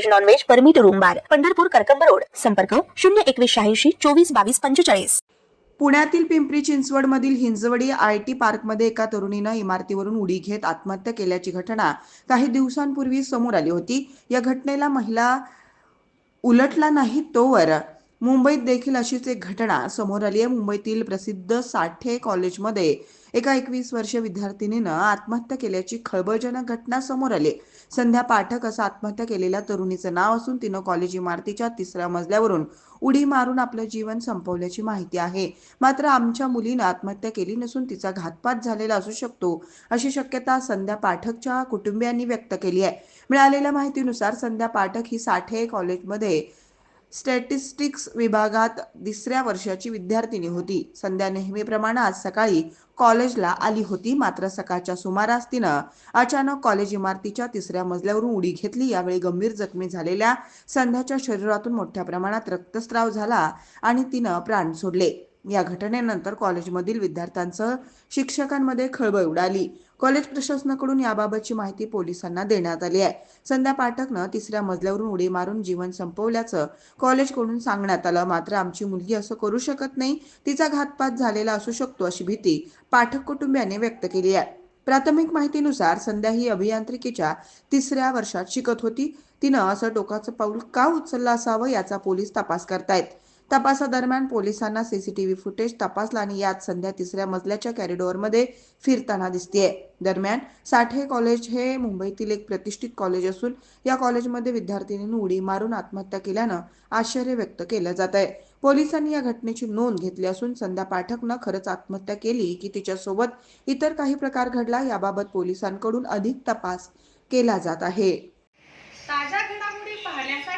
veg non veg permit room bar Pandharpur Karkamb road. संपर्क शून्य एकवीस शहाऐंशी चोवीस बावीस पंचेचाळीस. पुण्यातील पिंपरी चिंचवडमधील हिंजवडी आय टी पार्कमध्ये एका तरुणीनं इमारतीवरून उडी घेत आत्महत्या केल्याची घटना काही दिवसांपूर्वी समोर आली होती. या घटनेला महिला उलटला नाही तोवर मुंबईत देखील अशीच एक घटना समोर आली आहे. मुंबईतील प्रसिद्ध साठे कॉलेजमध्ये एका एकवीस वर्ष विद्यार्थिनीनं आत्महत्या केल्याची खळबळजनक घटना समोर आली. संध्या पाठक असं आत्महत्या केलेल्या तरुणीचं नाव असून तिनं कॉलेज इमारतीच्या तिसऱ्या मजल्यावरून उडी मारून आपलं जीवन संपवल्याची माहिती आहे. मात्र आमच्या मुलीनं आत्महत्या केली नसून तिचा घातपात झालेला असू शकतो अशी शक्यता संध्या पाठकच्या कुटुंबियांनी व्यक्त केली आहे. मिळालेल्या माहितीनुसार संध्या पाठक ही साठे कॉलेजमध्ये स्टॅटिस्टिक्स विभागात तिसऱ्या वर्षाची विद्यार्थिनी होती. संध्या नेहमीप्रमाणे आज सकाळी कॉलेजला आली होती. मात्र सकाळच्या सुमारास तिनं अचानक कॉलेज इमारतीच्या तिसऱ्या मजल्यावरून उडी घेतली. यावेळी गंभीर जखमी झालेल्या संध्याच्या शरीरातून मोठ्या प्रमाणात रक्तस्राव झाला आणि तिनं प्राण सोडले. या घटनेनंतर कॉलेजमधील विद्यार्थ्यांसह शिक्षकांमध्ये खळबळ उडाली. कॉलेज प्रशासनाकडून याबाबतची माहिती पोलिसांना देण्यात आली आहे. संध्या पाठकनं तिसऱ्या मजल्यावरून उडी मारून जीवन संपवल्याचं कॉलेजकडून सांगण्यात आलं. मात्र आमची मुलगी असं करू शकत नाही. तिचा घातपात झालेला असू शकतो अशी भीती पाठक कुटुंबियाने व्यक्त केली आहे. प्राथमिक माहितीनुसार संध्या ही अभियांत्रिकीच्या तिसऱ्या वर्षात शिकत होती. तिनं असं टोकाचं पाऊल का उचललं असावं याचा पोलीस तपास करतायत. तपासादरम्यान पोलिसांना सीसीटीव्ही फुटेज तपासला आणि यात संध्या तिसऱ्या मजल्याच्या कॉरिडॉरमध्ये फिरताना दिसतीये. दरम्यान साठे कॉलेज हे मुंबईतील एक प्रतिष्ठित कॉलेज असून या कॉलेजमध्ये विद्यार्थिनींनी उडी मारून आत्महत्या केल्यानं आश्चर्य व्यक्त केलं जात आहे पोलिसांनी या घटनेची नोंद घेतली असून संध्या पाठकनं खरंच आत्महत्या केली की तिच्यासोबत इतर काही प्रकार घडला याबाबत पोलिसांकडून अधिक तपास केला जात आहे.